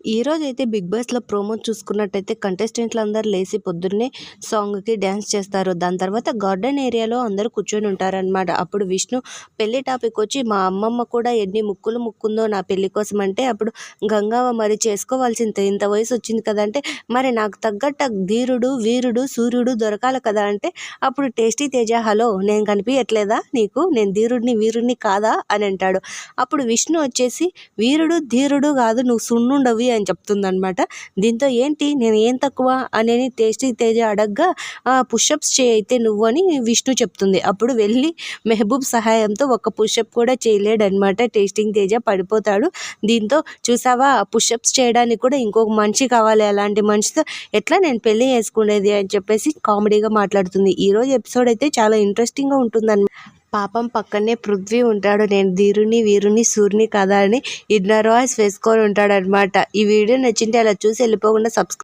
ఈరోజు అయితే బిగ్ బాస్లో ప్రోమో చూసుకున్నట్టయితే కంటెస్టెంట్లు అందరు లేచి పొద్దున్నే సాంగ్కి డ్యాన్స్ చేస్తారు. దాని తర్వాత గార్డెన్ ఏరియాలో అందరూ కూర్చొని ఉంటారనమాట అప్పుడు విష్ణు పెళ్ళి టాపిక్ వచ్చి మా అమ్మమ్మ కూడా ఎన్ని ముక్కులు ముక్కుందో నా పెళ్ళి కోసం అంటే అప్పుడు గంగావ మరి చేసుకోవాల్సింది ఇంత వయసు వచ్చింది కదంటే మరి నాకు తగ్గట్ట ధీరుడు వీరుడు సూర్యుడు దొరకాలి కదా అంటే అప్పుడు టేస్టీ తేజ హలో నేను కనిపించట్లేదా నీకు? నేను ధీరుడిని వీరుడిని కాదా? అని అంటాడు. అప్పుడు విష్ణు వచ్చేసి వీరుడు ధీరుడు కాదు నువ్వు సున్నుండవి అని చెప్తుందనమాట దీంతో ఏంటి? నేను ఏం తక్కువ అనేది టేస్టీ తేజ అడగ్గా పుషప్స్ చేయి అయితే నువ్వు అని విష్ణు చెప్తుంది. అప్పుడు వెళ్ళి మెహబూబ్ సహాయంతో ఒక పుషప్ కూడా చేయలేడనమాట టేస్టింగ్ తేజ పడిపోతాడు. దీంతో చూసావా? పుషప్స్ చేయడానికి కూడా ఇంకొక మనిషి కావాలి. అలాంటి మనిషితో ఎట్లా నేను పెళ్ళి చేసుకునేది? అని చెప్పేసి కామెడీగా మాట్లాడుతుంది. ఈరోజు ఎపిసోడ్ అయితే చాలా ఇంట్రెస్టింగ్గా ఉంటుందన్నమాట. పాపం పక్కనే పృథ్వీ ఉంటాడు. నేను ధీరుని వీరుని సూర్యుని కదా అని ఇన్నర్ వాయిస్ వేసుకొని ఉంటాడనమాట ఈ వీడియో నచ్చింటే అలా చూసి వెళ్ళిపోకుండా సబ్స్క్రైబ్